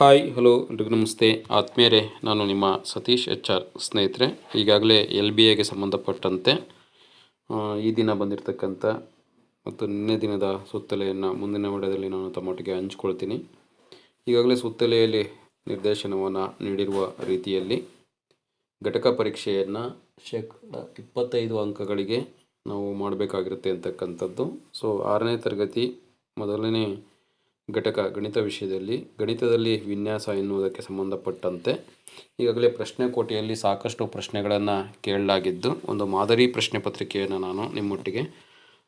Hi, hello ಎಲ್ರಿಗೂ ನಮಸ್ತೆ. ಆತ್ಮೀಯರೇ, ನಾನು ನಿಮ್ಮ ಸತೀಶ್ ಎಚ್ ಆರ್ ಸ್ನೇಹಿತರೆ. ಈಗಾಗಲೇ ಎಲ್ ಬಿ ಎಗೆ ಸಂಬಂಧಪಟ್ಟಂತೆ ಈ ದಿನ ಬಂದಿರತಕ್ಕಂಥ ಮತ್ತು ನಿನ್ನೆ ದಿನದ ಸುತ್ತಲೆಯನ್ನು ಮುಂದಿನ ವಿಡಿಯೋದಲ್ಲಿ ನಾನು ತಮ್ಮೊಟ್ಟಿಗೆ ಹಂಚ್ಕೊಳ್ತೀನಿ. ಈಗಾಗಲೇ ಸುತ್ತಲೆಯಲ್ಲಿ ನಿರ್ದೇಶನವನ್ನು ನೀಡಿರುವ ರೀತಿಯಲ್ಲಿ ಘಟಕ ಪರೀಕ್ಷೆಯನ್ನು ಶೇಕಡ ಇಪ್ಪತ್ತೈದು ಅಂಕಗಳಿಗೆ ನಾವು ಮಾಡಬೇಕಾಗಿರುತ್ತೆ ಅಂತಕ್ಕಂಥದ್ದು. ಸೊ, ಆರನೇ ತರಗತಿ ಮೊದಲನೇ ಘಟಕ ಗಣಿತ ವಿಷಯದಲ್ಲಿ, ಗಣಿತದಲ್ಲಿ ವಿನ್ಯಾಸ ಎನ್ನುವುದಕ್ಕೆ ಸಂಬಂಧಪಟ್ಟಂತೆ ಈಗಾಗಲೇ ಪ್ರಶ್ನೆ ಕೋಟೆಯಲ್ಲಿ ಸಾಕಷ್ಟು ಪ್ರಶ್ನೆಗಳನ್ನು ಕೇಳಲಾಗಿದ್ದು, ಒಂದು ಮಾದರಿ ಪ್ರಶ್ನೆ ಪತ್ರಿಕೆಯನ್ನು ನಾನು ನಿಮ್ಮೊಟ್ಟಿಗೆ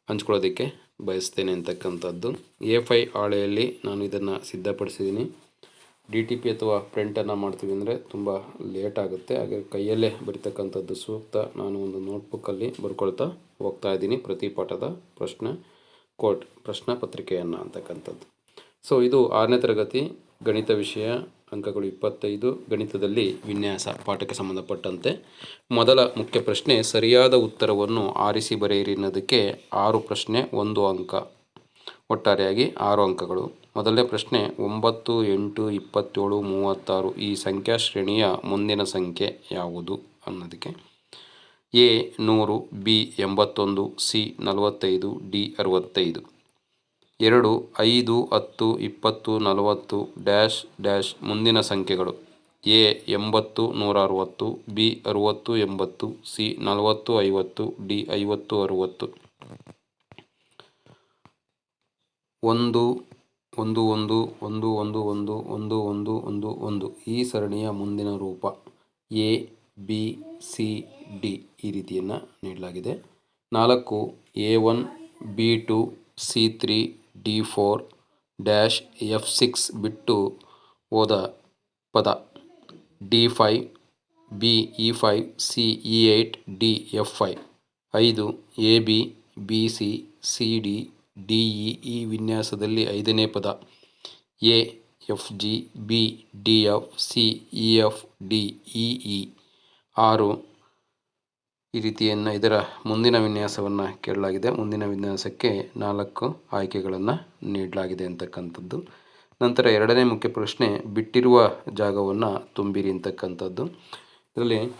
ಹಂಚ್ಕೊಳ್ಳೋದಕ್ಕೆ ಬಯಸ್ತೇನೆ ಅಂತಕ್ಕಂಥದ್ದು. ಎ ಫೈ ಹಾಳೆಯಲ್ಲಿ ನಾನು ಇದನ್ನು ಸಿದ್ಧಪಡಿಸಿದ್ದೀನಿ. ಡಿ ಟಿ ಪಿ ಅಥವಾ ಪ್ರಿಂಟನ್ನು ಮಾಡ್ತೀವಿ ಅಂದರೆ ತುಂಬ ಲೇಟ್ ಆಗುತ್ತೆ. ಹಾಗೆ ಕೈಯಲ್ಲೇ ಬರಿತಕ್ಕಂಥದ್ದು ಸೂಕ್ತ ನಾನು ಒಂದು ನೋಟ್ಬುಕ್ಕಲ್ಲಿ ಬರ್ಕೊಳ್ತಾ ಹೋಗ್ತಾ ಇದ್ದೀನಿ ಪ್ರತಿ ಪಾಠದ ಪ್ರಶ್ನೆ ಕೋಟ್, ಪ್ರಶ್ನೆ ಪತ್ರಿಕೆಯನ್ನು ಅಂತಕ್ಕಂಥದ್ದು. ಸೊ ಇದು ಆರನೇ ತರಗತಿ ಗಣಿತ ವಿಷಯ ಅಂಕಗಳು ಇಪ್ಪತ್ತೈದು, ಗಣಿತದಲ್ಲಿ ವಿನ್ಯಾಸ ಪಾಠಕ್ಕೆ ಸಂಬಂಧಪಟ್ಟಂತೆ. ಮೊದಲ ಮುಖ್ಯ ಪ್ರಶ್ನೆ, ಸರಿಯಾದ ಉತ್ತರವನ್ನು ಆರಿಸಿ ಬರೆಯಿರಿ ಅನ್ನೋದಕ್ಕೆ ಆರು ಪ್ರಶ್ನೆ, ಒಂದು ಅಂಕ. ಒಟ್ಟಾರೆಯಾಗಿ ಆರು ಅಂಕಗಳು. ಮೊದಲನೇ ಪ್ರಶ್ನೆ, ಒಂಬತ್ತು, ಎಂಟು, ಇಪ್ಪತ್ತೇಳು, ಮೂವತ್ತಾರು, ಈ ಸಂಖ್ಯಾ ಶ್ರೇಣಿಯ ಮುಂದಿನ ಸಂಖ್ಯೆ ಯಾವುದು ಅನ್ನೋದಕ್ಕೆ. ಎ ನೂರು, ಬಿ ಎಂಬತ್ತೊಂದು, ಸಿ ನಲವತ್ತೈದು, ಡಿ ಅರವತ್ತೈದು. ಎರಡು, ಐದು, ಹತ್ತು, ಇಪ್ಪತ್ತು, ನಲವತ್ತು, ಡ್ಯಾಶ್ ಡ್ಯಾಶ್ ಮುಂದಿನ ಸಂಖ್ಯೆಗಳು. ಎ, ಎಂಬತ್ತು ನೂರ ಅರವತ್ತು ಬಿ, ಅರುವತ್ತು, ಎಂಬತ್ತು, ಸಿ, ನಲವತ್ತು, ಐವತ್ತು, ಡಿ, ಐವತ್ತು, ಅರುವತ್ತು. ಒಂದು ಒಂದು ಒಂದು ಒಂದು ಒಂದು ಒಂದು ಒಂದು ಒಂದು ಒಂದು ಒಂದು. ಈ ಸರಣಿಯ ಮುಂದಿನ ರೂಪ ಎ, ಬಿ, ಸಿ, ಡಿ ಈ ರೀತಿಯನ್ನು ನೀಡಲಾಗಿದೆ. ನಾಲ್ಕು, A one, B two, C three D four dash F six ಬಿಟ್ಟು ಹೋದ ಪದ. D five B E five C E eight D F five ಐದು A B B C C D D E E ವಿನ್ಯಾಸದಲ್ಲಿ ಐದನೇ ಪದ. A F G B D F C E F D E E ಆರು ಈ ರೀತಿಯನ್ನು ಇದರ ಮುಂದಿನ ವಿನ್ಯಾಸವನ್ನು ಕೇಳಲಾಗಿದೆ. ಮುಂದಿನ ವಿನ್ಯಾಸಕ್ಕೆ ನಾಲ್ಕು ಆಯ್ಕೆಗಳನ್ನು ನೀಡಲಾಗಿದೆ ಅಂತಕ್ಕಂಥದ್ದು. ನಂತರ ಎರಡನೇ ಮುಖ್ಯ ಪ್ರಶ್ನೆ, ಬಿಟ್ಟಿರುವ ಜಾಗವನ್ನು ತುಂಬಿರಿ ಅಂತಕ್ಕಂಥದ್ದು. ಇದರಲ್ಲಿ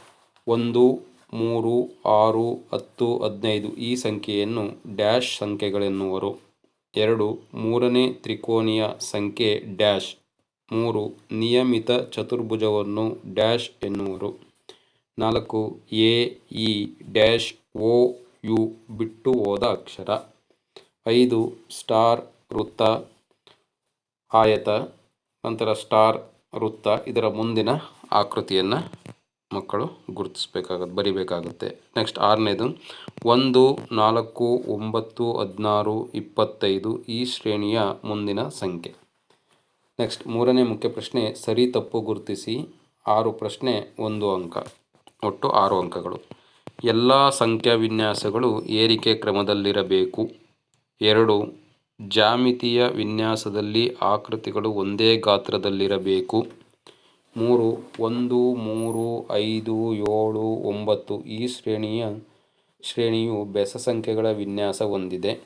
ಒಂದು, ಮೂರು, ಆರು, ಹತ್ತು, ಹದಿನೈದು ಈ ಸಂಖ್ಯೆಯನ್ನು ಡ್ಯಾಶ್ ಸಂಖ್ಯೆಗಳೆನ್ನುವರು. ಎರಡು, ಮೂರನೇ ತ್ರಿಕೋನೀಯ ಸಂಖ್ಯೆ ಡ್ಯಾಶ್. ಮೂರು, ನಿಯಮಿತ ಚತುರ್ಭುಜವನ್ನು ಡ್ಯಾಶ್ ಎನ್ನುವರು. ನಾಲ್ಕು, A, E, dash, O, U ಬಿಟ್ಟು ಹೋದ ಅಕ್ಷರ. ಐದು, ಸ್ಟಾರ್, ವೃತ್ತ, ಆಯತ. ನಂತರ ಸ್ಟಾರ್, ವೃತ್ತ, ಇದರ ಮುಂದಿನ ಆಕೃತಿಯನ್ನು ಮಕ್ಕಳು ಗುರುತಿಸಬೇಕಾಗತ್ತೆ ಬರಿಬೇಕಾಗುತ್ತೆ. ನೆಕ್ಸ್ಟ್ ಆರನೇದು, ಒಂದು, ನಾಲ್ಕು, ಒಂಬತ್ತು, ಹದಿನಾರು, ಇಪ್ಪತ್ತೈದು ಈ ಶ್ರೇಣಿಯ ಮುಂದಿನ ಸಂಖ್ಯೆ. ನೆಕ್ಸ್ಟ್ ಮೂರನೇ ಮುಖ್ಯ ಪ್ರಶ್ನೆ, ಸರಿ, ತಪ್ಪು ಗುರುತಿಸಿ. ಆರು ಪ್ರಶ್ನೆ, ಒಂದು ಅಂಕ. ಒಟ್ಟು ಆರು ಅಂಕಗಳು. ಎಲ್ಲ ಸಂಖ್ಯಾ ವಿನ್ಯಾಸಗಳು ಏರಿಕೆ ಕ್ರಮದಲ್ಲಿರಬೇಕು. ಎರಡು ಜಾಮಿತಿಯ ವಿನ್ಯಾಸದಲ್ಲಿ ಆಕೃತಿಗಳು ಒಂದೇ ಗಾತ್ರದಲ್ಲಿರಬೇಕು. ಮೂರು, ಒಂದು, ಮೂರು, ಐದು, ಏಳು, ಒಂಬತ್ತು ಈ ಶ್ರೇಣಿಯ ಶ್ರೇಣಿಯು ಬೆಸ ಸಂಖ್ಯೆಗಳ ವಿನ್ಯಾಸ ಹೊಂದಿದೆ.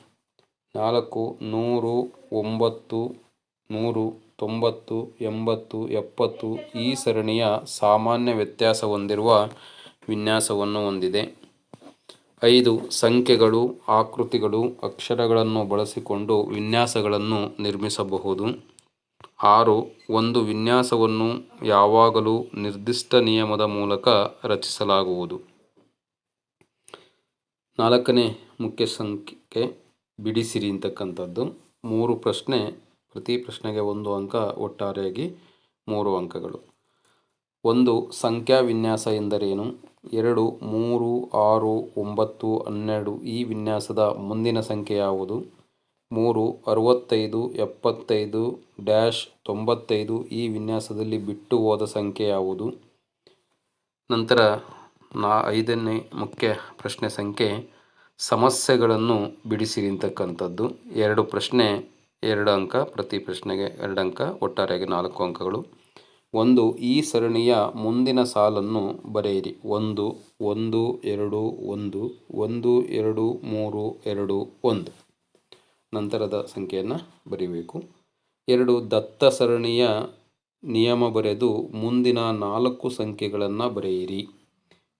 ನಾಲ್ಕು, ನೂರು, ಒಂಬತ್ತು, ನೂರು ತೊಂಬತ್ತು, ಎಂಬತ್ತು, ಎಪ್ಪತ್ತು ಈ ಸರಣಿಯ ಸಾಮಾನ್ಯ ವ್ಯತ್ಯಾಸ ಹೊಂದಿರುವ ವಿನ್ಯಾಸವನ್ನು ಹೊಂದಿದೆ. ಐದು, ಸಂಖ್ಯೆಗಳು, ಆಕೃತಿಗಳು, ಅಕ್ಷರಗಳನ್ನು ಬಳಸಿಕೊಂಡು ವಿನ್ಯಾಸಗಳನ್ನು ನಿರ್ಮಿಸಬಹುದು. ಆರು, ಒಂದು ವಿನ್ಯಾಸವನ್ನು ಯಾವಾಗಲೂ ನಿರ್ದಿಷ್ಟ ನಿಯಮದ ಮೂಲಕ ರಚಿಸಲಾಗುವುದು. ನಾಲ್ಕನೇ ಮುಖ್ಯ ಸಂಖ್ಯೆ, ಬಿಡಿಸಿರಿ ಅಂತಕ್ಕಂಥದ್ದು. ಮೂರು ಪ್ರಶ್ನೆ ಪ್ರತಿ ಪ್ರಶ್ನೆಗೆ ಒಂದು ಅಂಕ ಒಟ್ಟಾರೆಯಾಗಿ ಮೂರು ಅಂಕಗಳು. ಒಂದು ಸಂಖ್ಯಾ ವಿನ್ಯಾಸ ಎಂದರೇನು? ಎರಡು, ಮೂರು, ಆರು, ಒಂಬತ್ತು, ಹನ್ನೆರಡು ಈ ವಿನ್ಯಾಸದ ಮುಂದಿನ ಸಂಖ್ಯೆ ಯಾವುದು? ಮೂರು, ಅರವತ್ತೈದು, ಎಪ್ಪತ್ತೈದು, ಡ್ಯಾಶ್, ತೊಂಬತ್ತೈದು ಈ ವಿನ್ಯಾಸದಲ್ಲಿ ಬಿಟ್ಟು ಹೋದ ಸಂಖ್ಯೆ ಯಾವುದು? ನಂತರ ನಾ ಐದನೇ ಮುಖ್ಯ ಪ್ರಶ್ನೆ ಸಂಖ್ಯೆ ಸಮಸ್ಯೆಗಳನ್ನು ಬಿಡಿಸಿರಿಂತಕ್ಕಂಥದ್ದು ಎರಡು ಪ್ರಶ್ನೆ ಎರಡು ಅಂಕ, ಪ್ರತಿ ಪ್ರಶ್ನೆಗೆ ಎರಡು ಅಂಕ, ಒಟ್ಟಾರೆಯಾಗಿ ನಾಲ್ಕು ಅಂಕಗಳು. ಒಂದು, ಈ ಸರಣಿಯ ಮುಂದಿನ ಸಾಲನ್ನು ಬರೆಯಿರಿ. ಒಂದು ಒಂದು, ಎರಡು, ಒಂದು ಒಂದು, ಎರಡು, ಮೂರು, ಎರಡು, ಒಂದು. ನಂತರದ ಸಂಖ್ಯೆಯನ್ನು ಬರೀಬೇಕು. ಎರಡು, ದತ್ತ ಸರಣಿಯ ನಿಯಮ ಬರೆದು ಮುಂದಿನ ನಾಲ್ಕು ಸಂಖ್ಯೆಗಳನ್ನು ಬರೆಯಿರಿ.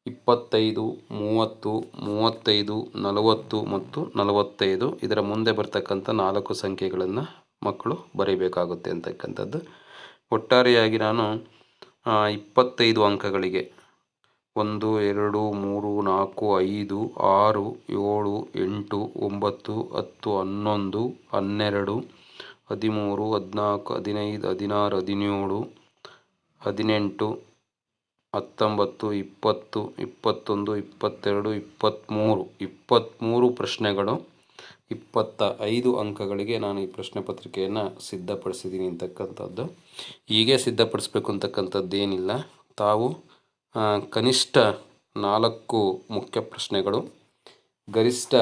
ಇಪ್ಪತ್ತೈದು, ಮೂವತ್ತು, ಮೂವತ್ತೈದು, ನಲವತ್ತು ಮತ್ತು ನಲವತ್ತೈದು. ಇದರ ಮುಂದೆ ಬರ್ತಕ್ಕಂಥ ನಾಲ್ಕು ಸಂಖ್ಯೆಗಳನ್ನು ಮಕ್ಕಳು ಬರೀಬೇಕಾಗುತ್ತೆ ಅಂತಕ್ಕಂಥದ್ದು. ಒಟ್ಟಾರೆಯಾಗಿ ನಾನು ಇಪ್ಪತ್ತೈದು ಅಂಕಗಳಿಗೆ ಒಂದು, ಎರಡು, ಮೂರು, ನಾಲ್ಕು, ಐದು, ಆರು, ಏಳು, ಎಂಟು, ಒಂಬತ್ತು, ಹತ್ತು, ಹನ್ನೊಂದು, ಹನ್ನೆರಡು, ಹದಿಮೂರು, ಹದಿನಾಲ್ಕು, ಹದಿನೈದು, ಹದಿನಾರು, ಹದಿನೇಳು, ಹದಿನೆಂಟು ಹತ್ತೊಂಬತ್ತು, ಇಪ್ಪತ್ತು, ಇಪ್ಪತ್ತೊಂದು, ಇಪ್ಪತ್ತೆರಡು, ಇಪ್ಪತ್ತ್ಮೂರು. ಇಪ್ಪತ್ತ್ಮೂರು ಪ್ರಶ್ನೆಗಳು, ಇಪ್ಪತ್ತ ಐದು ಅಂಕಗಳಿಗೆ ನಾನು ಈ ಪ್ರಶ್ನೆ ಪತ್ರಿಕೆಯನ್ನು ಸಿದ್ಧಪಡಿಸಿದ್ದೀನಿ ಅಂತಕ್ಕಂಥದ್ದು. ಹೀಗೆ ಸಿದ್ಧಪಡಿಸ್ಬೇಕು ಅಂತಕ್ಕಂಥದ್ದೇನಿಲ್ಲ ತಾವು ಕನಿಷ್ಠ ನಾಲ್ಕು ಮುಖ್ಯ ಪ್ರಶ್ನೆಗಳು, ಗರಿಷ್ಠ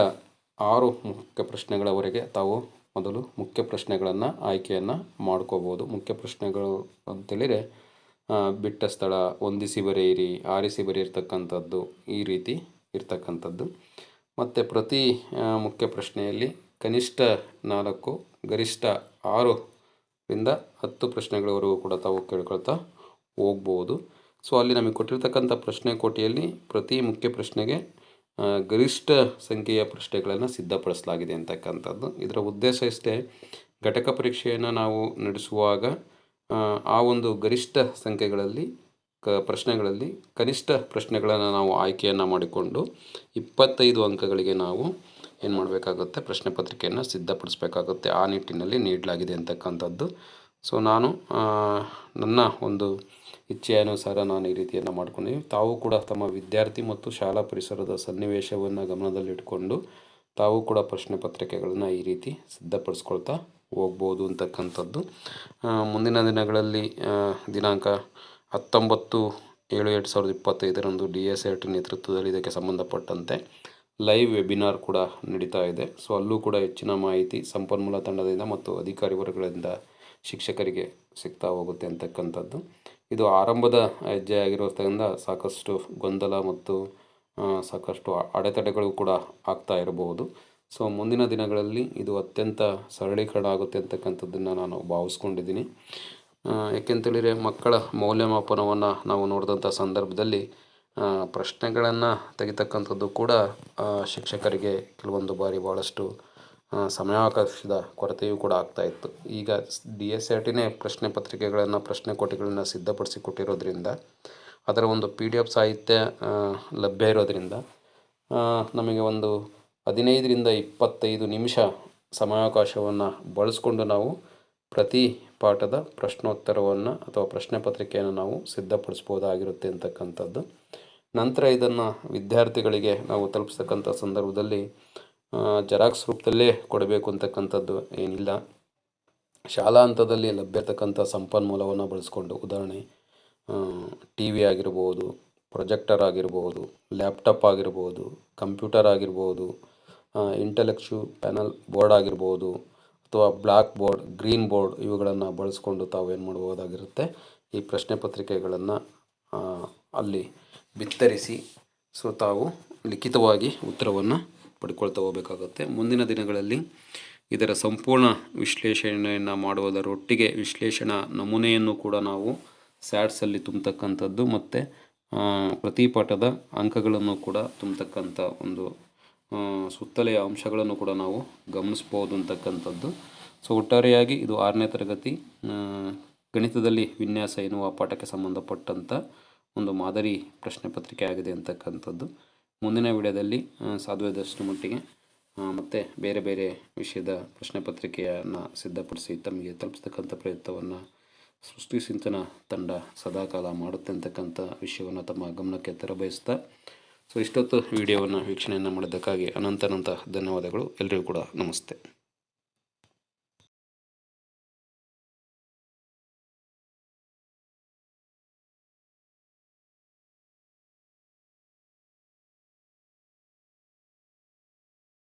ಆರು ಮುಖ್ಯ ಪ್ರಶ್ನೆಗಳವರೆಗೆ ತಾವು ಮೊದಲು ಮುಖ್ಯ ಪ್ರಶ್ನೆಗಳನ್ನು ಆಯ್ಕೆಯನ್ನು ಮಾಡ್ಕೋಬೋದು. ಮುಖ್ಯ ಪ್ರಶ್ನೆಗಳು ಅಂತೇಳಿದರೆ ಬಿಟ್ಟ ಸ್ಥಳ, ಹೊಂದಿಸಿ ಬರೆಯಿರಿ, ಆರಿಸಿ ಬರೆಯಿರ್ತಕ್ಕಂಥದ್ದು ಈ ರೀತಿ ಇರ್ತಕ್ಕಂಥದ್ದು. ಮತ್ತು ಪ್ರತಿ ಮುಖ್ಯ ಪ್ರಶ್ನೆಯಲ್ಲಿ ಕನಿಷ್ಠ ನಾಲ್ಕು, ಗರಿಷ್ಠ ಆರು ರಿಂದ ಹತ್ತು ಪ್ರಶ್ನೆಗಳವರೆಗೂ ಕೂಡ ತಾವು ಕೇಳ್ಕೊಳ್ತಾ ಹೋಗ್ಬೋದು. ಸೊ ಅಲ್ಲಿ ನಮಗೆ ಕೊಟ್ಟಿರ್ತಕ್ಕಂಥ ಪ್ರಶ್ನೆ ಕೋಟಿಯಲ್ಲಿ ಪ್ರತಿ ಮುಖ್ಯ ಪ್ರಶ್ನೆಗೆ ಗರಿಷ್ಠ ಸಂಖ್ಯೆಯ ಪ್ರಶ್ನೆಗಳನ್ನು ಸಿದ್ಧಪಡಿಸಲಾಗಿದೆ ಅಂತಕ್ಕಂಥದ್ದು. ಇದರ ಉದ್ದೇಶ ಇಷ್ಟೇ, ಘಟಕ ಪರೀಕ್ಷೆಯನ್ನು ನಾವು ನಡೆಸುವಾಗ ಆ ಒಂದು ಗರಿಷ್ಠ ಸಂಖ್ಯೆಗಳಲ್ಲಿ, ಕ, ಪ್ರಶ್ನೆಗಳಲ್ಲಿ ಕನಿಷ್ಠ ಪ್ರಶ್ನೆಗಳನ್ನು ನಾವು ಆಯ್ಕೆಯನ್ನು ಮಾಡಿಕೊಂಡು ಇಪ್ಪತ್ತೈದು ಅಂಕಗಳಿಗೆ ನಾವು ಏನು ಮಾಡಬೇಕಾಗುತ್ತೆ, ಪ್ರಶ್ನೆ ಪತ್ರಿಕೆಯನ್ನು ಸಿದ್ಧಪಡಿಸಬೇಕಾಗುತ್ತೆ. ಆ ನಿಟ್ಟಿನಲ್ಲಿ ನೀಡಲಾಗಿದೆ ಅಂತಕ್ಕಂಥದ್ದು. ಸೊ ನಾನು ನನ್ನ ಒಂದು ಇಚ್ಛೆಯ ಅನುಸಾರ ನಾನು ಈ ರೀತಿಯನ್ನು ಮಾಡ್ಕೊಂಡಿದ್ದೀನಿ. ತಾವು ಕೂಡ ತಮ್ಮ ವಿದ್ಯಾರ್ಥಿ ಮತ್ತು ಶಾಲಾ ಪರಿಸರದ ಸನ್ನಿವೇಶವನ್ನು ಗಮನದಲ್ಲಿಟ್ಟುಕೊಂಡು ತಾವು ಕೂಡ ಪ್ರಶ್ನೆ ಪತ್ರಿಕೆಗಳನ್ನು ಈ ರೀತಿ ಸಿದ್ಧಪಡಿಸ್ಕೊಳ್ತಾ ಹೋಗ್ಬೋದು ಅಂತಕ್ಕಂಥದ್ದು. ಮುಂದಿನ ದಿನಗಳಲ್ಲಿ ದಿನಾಂಕ ಹತ್ತೊಂಬತ್ತು ಏಳು ಎರಡು ಸಾವಿರದ ಇಪ್ಪತ್ತೈದರಂದು ಡಿ ಎಸ್ ಆರ್ ಟಿ ನೇತೃತ್ವದಲ್ಲಿ ಇದಕ್ಕೆ ಸಂಬಂಧಪಟ್ಟಂತೆ ಲೈವ್ ವೆಬಿನಾರ್ ಕೂಡ ನಡೀತಾ ಇದೆ. ಸೊ, ಅಲ್ಲೂ ಕೂಡ ಹೆಚ್ಚಿನ ಮಾಹಿತಿ ಸಂಪನ್ಮೂಲ ತಂಡದಿಂದ ಮತ್ತು ಅಧಿಕಾರಿ ವರ್ಗಗಳಿಂದ ಶಿಕ್ಷಕರಿಗೆ ಸಿಗ್ತಾ ಹೋಗುತ್ತೆ ಅಂತಕ್ಕಂಥದ್ದು. ಇದು ಆರಂಭದ ಹೆಜ್ಜೆ ಆಗಿರೋದ್ರಿಂದ ಸಾಕಷ್ಟು ಗೊಂದಲ ಮತ್ತು ಸಾಕಷ್ಟು ಅಡೆತಡೆಗಳು ಕೂಡ ಆಗ್ತಾ ಇರಬಹುದು. ಸೊ ಮುಂದಿನ ದಿನಗಳಲ್ಲಿ ಇದು ಅತ್ಯಂತ ಸರಳೀಕರಣ ಆಗುತ್ತೆ ಅಂತಕ್ಕಂಥದ್ದನ್ನು ನಾನು ಭಾವಿಸ್ಕೊಂಡಿದ್ದೀನಿ. ಯಾಕೆಂತೇಳಿದರೆ ಮಕ್ಕಳ ಮೌಲ್ಯಮಾಪನವನ್ನು ನಾವು ನೋಡಿದಂಥ ಸಂದರ್ಭದಲ್ಲಿ ಪ್ರಶ್ನೆಗಳನ್ನು ತೆಗಿತಕ್ಕಂಥದ್ದು ಕೂಡ ಶಿಕ್ಷಕರಿಗೆ ಕೆಲವೊಂದು ಬಾರಿ ಭಾಳಷ್ಟು ಸಮಯಾವಕಾಶದ ಕೊರತೆಯೂ ಕೂಡ ಆಗ್ತಾಯಿತ್ತು ಈಗ ಡಿ ಎಸ್ ಆರ್ ಟಿನೇ ಪ್ರಶ್ನೆ ಪತ್ರಿಕೆಗಳನ್ನು, ಪ್ರಶ್ನೆ ಕೋಟಿಗಳನ್ನು ಸಿದ್ಧಪಡಿಸಿ ಕೊಟ್ಟಿರೋದ್ರಿಂದ ಅದರ ಒಂದು ಪಿ ಡಿ ಎಫ್ ಸಾಹಿತ್ಯ ಲಭ್ಯ ಇರೋದರಿಂದ ನಮಗೆ ಒಂದು ಹದಿನೈದರಿಂದ ಇಪ್ಪತ್ತೈದು ನಿಮಿಷ ಸಮಯಾವಕಾಶವನ್ನು ಬಳಸಿಕೊಂಡು ನಾವು ಪ್ರತಿ ಪಾಠದ ಪ್ರಶ್ನೋತ್ತರವನ್ನು ಅಥವಾ ಪ್ರಶ್ನೆ ಪತ್ರಿಕೆಯನ್ನು ನಾವು ಸಿದ್ಧಪಡಿಸ್ಬೋದಾಗಿರುತ್ತೆ ಅಂತಕ್ಕಂಥದ್ದು. ನಂತರ ಇದನ್ನು ವಿದ್ಯಾರ್ಥಿಗಳಿಗೆ ನಾವು ತಲುಪಿಸ್ತಕ್ಕಂಥ ಸಂದರ್ಭದಲ್ಲಿ ಜೆರಾಕ್ಸ್ ರೂಪದಲ್ಲೇ ಕೊಡಬೇಕು ಅಂತಕ್ಕಂಥದ್ದು ಏನಿಲ್ಲ. ಶಾಲಾ ಹಂತದಲ್ಲಿ ಲಭ್ಯ ಇರ್ತಕ್ಕಂಥ ಸಂಪನ್ಮೂಲವನ್ನು ಬಳಸ್ಕೊಂಡು, ಉದಾಹರಣೆ ಟಿ ವಿ ಆಗಿರ್ಬೋದು, ಪ್ರೊಜೆಕ್ಟರ್ ಆಗಿರ್ಬೋದು, ಲ್ಯಾಪ್ಟಾಪ್ ಆಗಿರ್ಬೋದು, ಕಂಪ್ಯೂಟರ್ ಆಗಿರ್ಬೋದು ಇಂಟೆಲೆಕ್ಚು ಪ್ಯಾನಲ್ ಬೋರ್ಡ್ ಆಗಿರ್ಬೋದು ಅಥವಾ ಬ್ಲ್ಯಾಕ್ ಬೋರ್ಡ್ ಗ್ರೀನ್ ಬೋರ್ಡ್ ಇವುಗಳನ್ನು ಬಳಸ್ಕೊಂಡು ತಾವು ಏನು ಮಾಡ್ಬೋದಾಗಿರುತ್ತೆ? ಈ ಪ್ರಶ್ನೆ ಪತ್ರಿಕೆಗಳನ್ನು ಅಲ್ಲಿ ಬಿತ್ತರಿಸಿ, ಸೊ ತಾವು ಲಿಖಿತವಾಗಿ ಉತ್ತರವನ್ನು ಪಡ್ಕೊಳ್ತಾ ಹೋಗಬೇಕಾಗುತ್ತೆ. ಮುಂದಿನ ದಿನಗಳಲ್ಲಿ ಇದರ ಸಂಪೂರ್ಣ ವಿಶ್ಲೇಷಣೆಯನ್ನು ಮಾಡುವುದರೊಟ್ಟಿಗೆ ವಿಶ್ಲೇಷಣಾ ನಮೂನೆಯನ್ನು ಕೂಡ ನಾವು ಸ್ಯಾಟ್ಸಲ್ಲಿ ತುಂಬತಕ್ಕಂಥದ್ದು ಮತ್ತು ಪ್ರತಿ ಪಾಠದ ಅಂಕಗಳನ್ನು ಕೂಡ ತುಂಬತಕ್ಕಂಥ ಒಂದು ಸುತ್ತಲೆಯ ಅಂಶಗಳನ್ನು ಕೂಡ ನಾವು ಗಮನಿಸ್ಬೋದು ಅಂತಕ್ಕಂಥದ್ದು ಸೊ ಒಟ್ಟಾರೆಯಾಗಿ ಇದು ಆರನೇ ತರಗತಿ ಗಣಿತದಲ್ಲಿ ವಿನ್ಯಾಸ ಎನ್ನುವ ಪಾಠಕ್ಕೆ ಸಂಬಂಧಪಟ್ಟಂಥ ಒಂದು ಮಾದರಿ ಪ್ರಶ್ನೆ ಪತ್ರಿಕೆ ಆಗಿದೆ ಅಂತಕ್ಕಂಥದ್ದು. ಮುಂದಿನ ವಿಡಿಯೋದಲ್ಲಿ ಸಾಧ್ಯವಾದಷ್ಟು ಮಟ್ಟಿಗೆ ಮತ್ತು ಬೇರೆ ಬೇರೆ ವಿಷಯದ ಪ್ರಶ್ನೆ ಪತ್ರಿಕೆಯನ್ನು ಸಿದ್ಧಪಡಿಸಿ ತಮಗೆ ತಲುಪಿಸ್ತಕ್ಕಂಥ ಪ್ರಯತ್ನವನ್ನು ಸೃಷ್ಟಿ ಚಿಂತನ ತಂಡ ಸದಾಕಾಲ ಮಾಡುತ್ತೆ ಅಂತಕ್ಕಂಥ ವಿಷಯವನ್ನು ತಮ್ಮ ಗಮನಕ್ಕೆ ತರಬಯಸ್ತಾ ಸೊ ಇಷ್ಟೊತ್ತು ವಿಡಿಯೋವನ್ನು ವೀಕ್ಷಣೆಯನ್ನು ಮಾಡಿದ್ದಕ್ಕಾಗಿ ಅನಂತ ಅನಂತ ಧನ್ಯವಾದಗಳು. ಎಲ್ಲರಿಗೂ ಕೂಡ ನಮಸ್ತೆ.